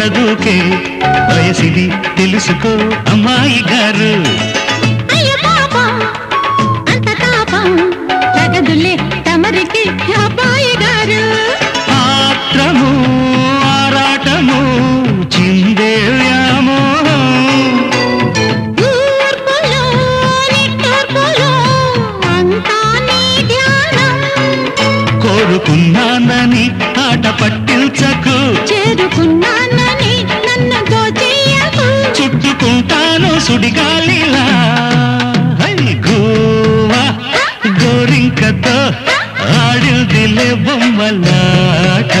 నీదే వయసిది తెలుసుకో అమ్మాయి గారు. తమరికి అబ్బాయి గారు. ఆత్రము ఆరాటము చిందే కోరుకున్నానని ఆట పట్టించకు. చేరుకున్నానని ఉంటాను సుడిగాలిలా. గోవా గోరింకతో ఆడిందిలే బొమ్మలాట.